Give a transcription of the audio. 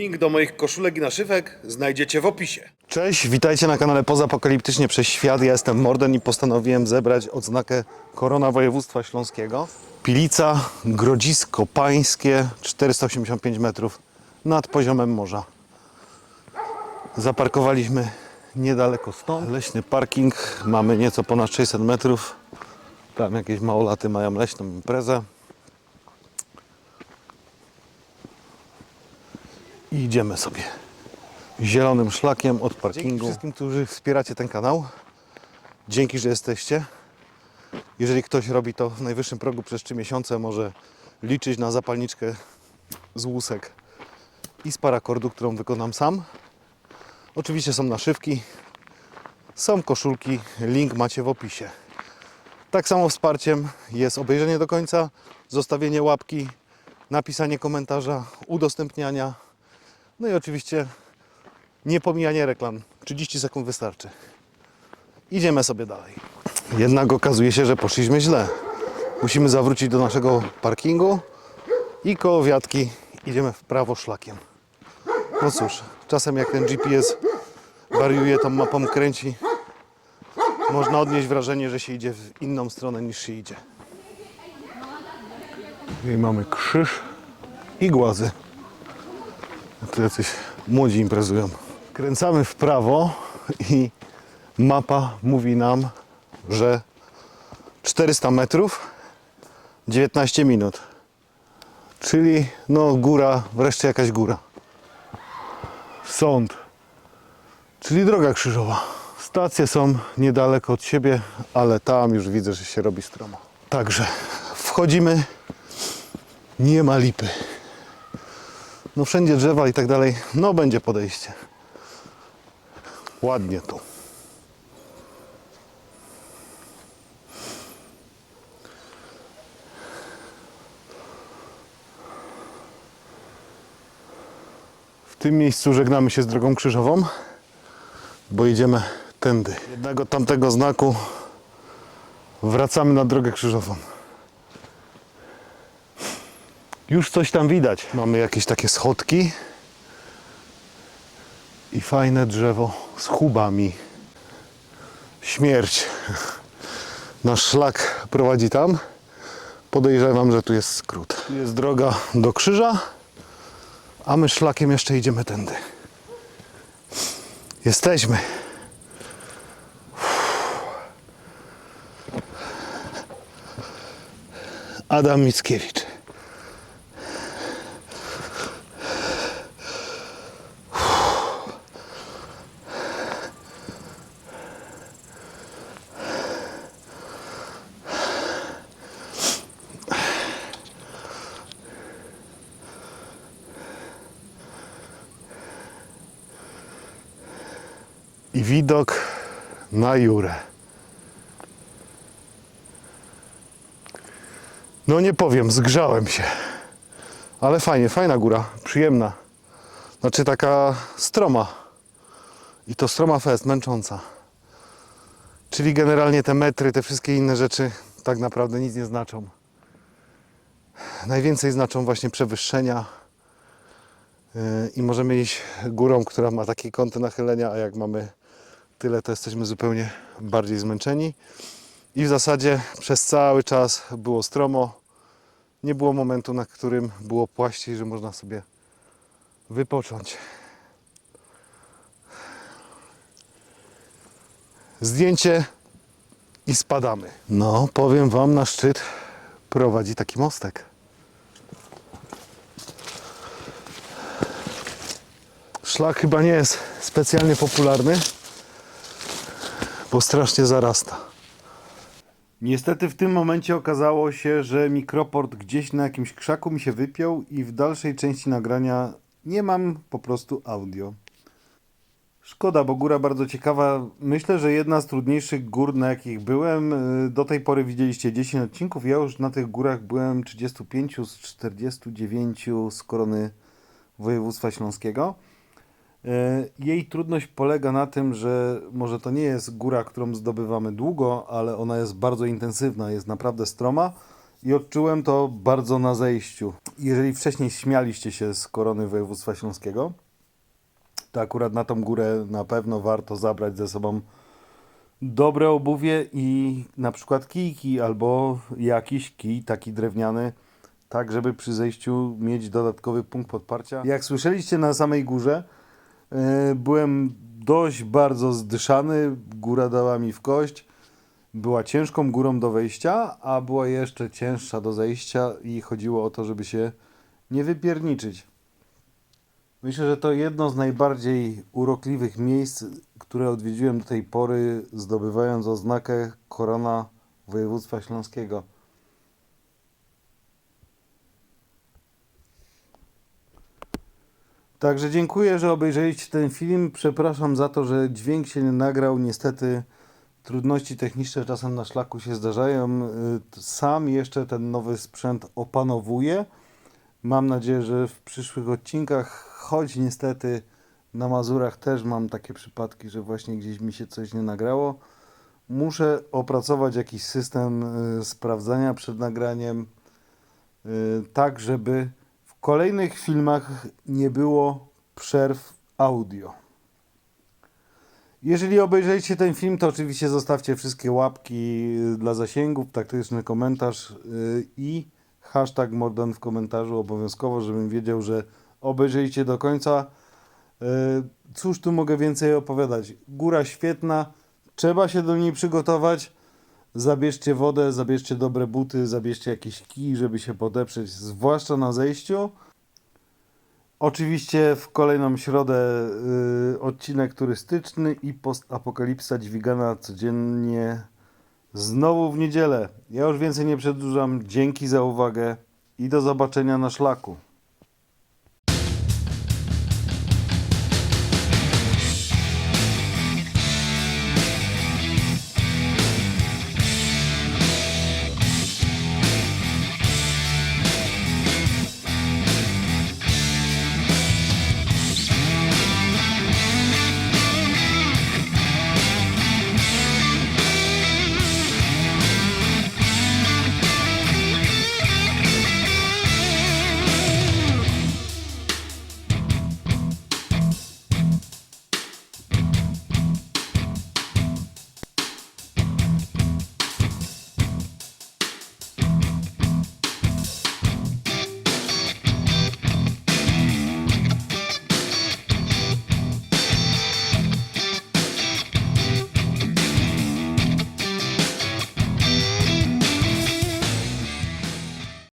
Link do moich koszulek i naszywek znajdziecie w opisie. Cześć, witajcie na kanale Pozapokaliptycznie przez Świat. Ja jestem Morden i postanowiłem zebrać odznakę Korona Województwa Śląskiego. Pilica, Grodzisko Pańskie, 485 metrów nad poziomem morza. Zaparkowaliśmy niedaleko stąd. Leśny parking, mamy nieco ponad 600 metrów. Tam jakieś małolaty mają leśną imprezę. I idziemy sobie zielonym szlakiem od parkingu. Dzięki wszystkim, którzy wspieracie ten kanał. Dzięki, że jesteście. Jeżeli ktoś robi to w najwyższym progu przez 3 miesiące, może liczyć na zapalniczkę z łusek i z parakordu, którą wykonam sam. Oczywiście są naszywki, są koszulki, link macie w opisie. Tak samo wsparciem jest obejrzenie do końca, zostawienie łapki, napisanie komentarza, udostępniania, no i oczywiście nie pomijanie reklam. 30 sekund wystarczy. Idziemy sobie dalej. Jednak okazuje się, że poszliśmy źle. Musimy zawrócić do naszego parkingu i koło wiatki idziemy w prawo szlakiem. No cóż, czasem jak ten GPS wariuje, tą mapą kręci, można odnieść wrażenie, że się idzie w inną stronę niż się idzie. I mamy krzyż i głazy. Tu jacyś młodzi imprezują. Kręcamy w prawo i mapa mówi nam, że 400 metrów 19 minut. Czyli no góra, wreszcie jakaś góra. Sąd. Czyli droga krzyżowa. Stacje są niedaleko od siebie, ale tam już widzę, że się robi stromo. Także wchodzimy. Nie ma lipy. No wszędzie drzewa i tak dalej. No będzie podejście. Ładnie tu. W tym miejscu żegnamy się z drogą krzyżową, bo idziemy tędy. Jednego tamtego znaku wracamy na drogę krzyżową. Już coś tam widać. Mamy jakieś takie schodki i fajne drzewo z chubami. Śmierć. Nasz szlak prowadzi tam. Podejrzewam, że tu jest skrót. Jest droga do krzyża, a my szlakiem jeszcze idziemy tędy. Jesteśmy. Adam Mickiewicz. I widok na Jurę. No nie powiem, zgrzałem się. Ale fajnie, fajna góra, przyjemna. Znaczy taka stroma. I to stroma fest, męcząca. Czyli generalnie te metry, te wszystkie inne rzeczy tak naprawdę nic nie znaczą. Najwięcej znaczą właśnie przewyższenia, Yy, i możemy iść górą, która ma takie kąty nachylenia, a jak mamy tyle, to jesteśmy zupełnie bardziej zmęczeni. I w zasadzie przez cały czas było stromo. Nie było momentu, na którym było płaściej, że można sobie wypocząć. Zdjęcie i spadamy. No, powiem Wam, na szczyt prowadzi taki mostek. Szlak chyba nie jest specjalnie popularny, bo strasznie zarasta. Niestety w tym momencie okazało się, że mikroport gdzieś na jakimś krzaku mi się wypiął i w dalszej części nagrania nie mam po prostu audio. Szkoda, bo góra bardzo ciekawa. Myślę, że jedna z trudniejszych gór, na jakich byłem. Yy, Do tej pory widzieliście 10 odcinków. Ja już na tych górach byłem 35 z 49 z korony województwa śląskiego. E, Jej trudność polega na tym, że może to nie jest góra, którą zdobywamy długo, ale ona jest bardzo intensywna, jest naprawdę stroma I odczułem to bardzo na zejściu. Jeżeli wcześniej śmialiście się z korony województwa śląskiego, to akurat na tą górę na pewno warto zabrać ze sobą dobre obuwie i na przykład kijki albo jakiś kij taki drewniany, tak żeby przy zejściu mieć dodatkowy punkt podparcia. Jak słyszeliście na samej górze, byłem dość bardzo zdyszany, góra dała mi w kość. Była ciężką górą do wejścia, a była jeszcze cięższa do zejścia i chodziło o to, żeby się nie wypierniczyć. Myślę, że to jedno z najbardziej urokliwych miejsc, które odwiedziłem do tej pory, zdobywając oznakę Korona Województwa Śląskiego. Także dziękuję, że obejrzeliście ten film. Przepraszam za to, że dźwięk się nie nagrał. Niestety trudności techniczne czasem na szlaku się zdarzają. Y, Sam jeszcze ten nowy sprzęt opanowuję. Mam nadzieję, że w przyszłych odcinkach, choć niestety na Mazurach też mam takie przypadki, że właśnie gdzieś mi się coś nie nagrało, muszę opracować jakiś system y, sprawdzania przed nagraniem, y, tak żeby kolejnych filmach nie było przerw audio. Jeżeli obejrzeliście ten film, to oczywiście zostawcie wszystkie łapki dla zasięgów, taktyczny komentarz y, i hashtag Mordan w komentarzu obowiązkowo, żebym wiedział, że obejrzeliście do końca. Y, Cóż tu mogę więcej opowiadać? Góra świetna, trzeba się do niej przygotować. Zabierzcie wodę, zabierzcie dobre buty, zabierzcie jakiś kij, żeby się podeprzeć, zwłaszcza na zejściu. Oczywiście w kolejną środę y, odcinek turystyczny i postapokalipsa dźwigana codziennie znowu w niedzielę. Ja już więcej nie przedłużam. Dzięki za uwagę i do zobaczenia na szlaku.